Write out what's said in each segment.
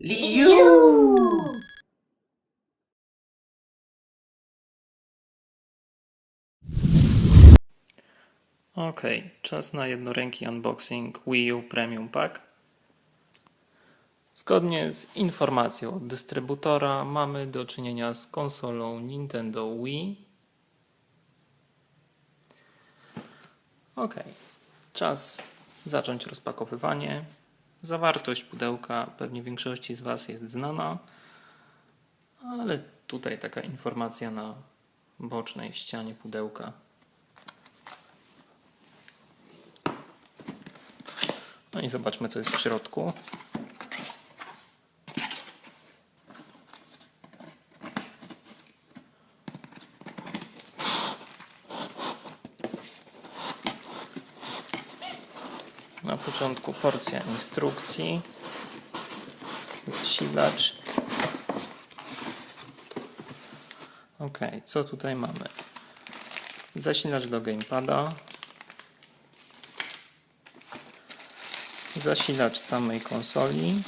Liu! Ok, czas na jednoręki unboxing Wii U Premium Pack. Zgodnie z informacją od dystrybutora mamy do czynienia z konsolą Nintendo Wii. Ok, czas zacząć rozpakowywanie. Zawartość pudełka pewnie większości z Was jest znana, ale tutaj taka informacja na bocznej ścianie pudełka. No i zobaczmy, co jest w środku. Na początku porcja instrukcji, zasilacz. Ok, co tutaj mamy? Zasilacz do gamepada, zasilacz samej konsoli.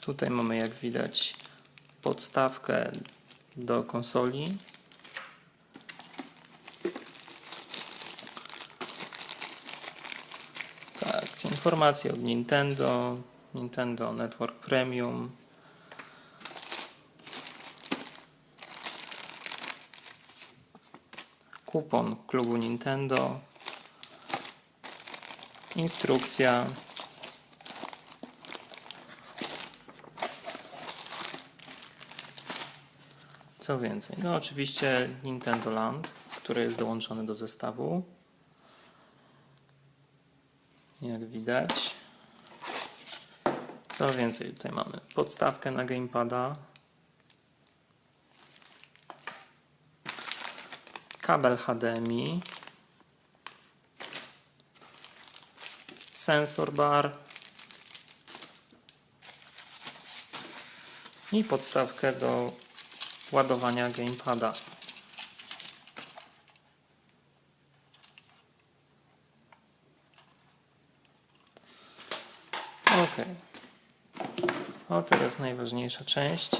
Tutaj mamy jak widać podstawkę do konsoli. Tak, informacje od Nintendo, Nintendo Network Premium, kupon klubu Nintendo, instrukcja, co więcej, no oczywiście Nintendo Land, który jest dołączony do zestawu, jak widać. Co więcej, tutaj mamy podstawkę na gamepada, kabel HDMI, sensor bar i podstawkę do ładowania gamepada. O, teraz najważniejsza część.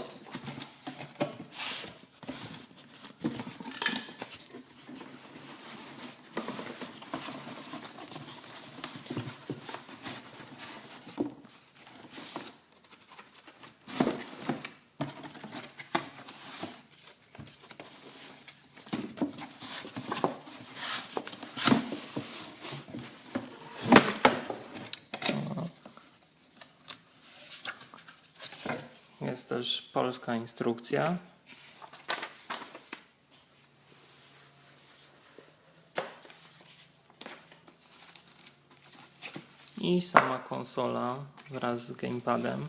Jest też polska instrukcja. I sama konsola wraz z gamepadem.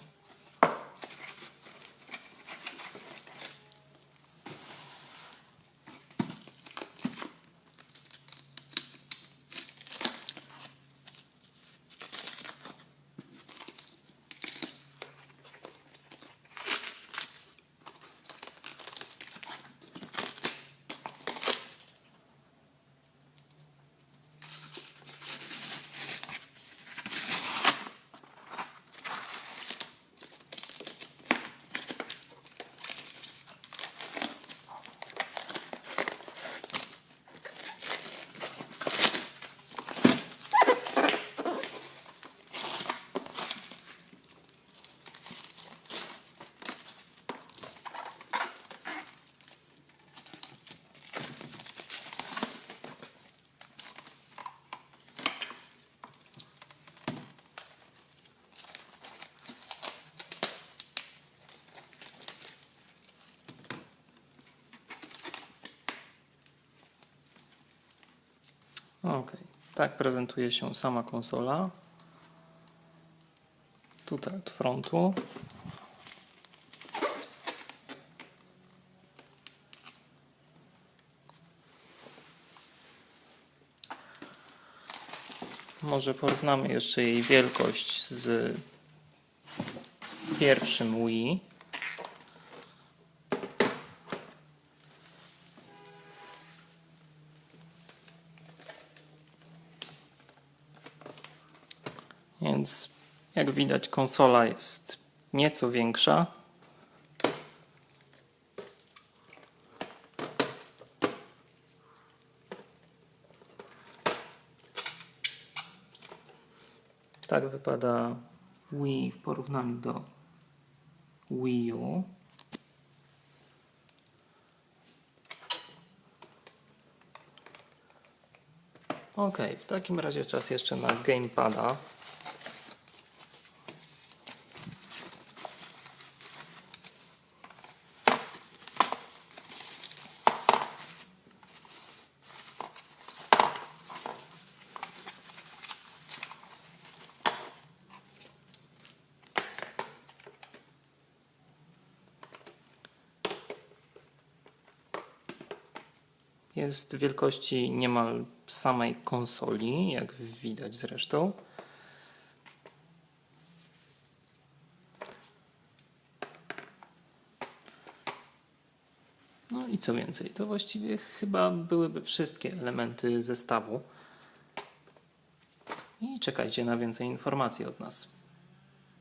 Ok, tak prezentuje się sama konsola. Tutaj od frontu. Może porównamy jeszcze jej wielkość z pierwszym Wii. Więc jak widać konsola jest nieco większa. Tak wypada Wii w porównaniu do Wii U. Ok, w takim razie czas jeszcze na gamepada. Jest wielkości niemal samej konsoli, jak widać zresztą. No i co więcej, to właściwie chyba byłyby wszystkie elementy zestawu. I czekajcie na więcej informacji od nas.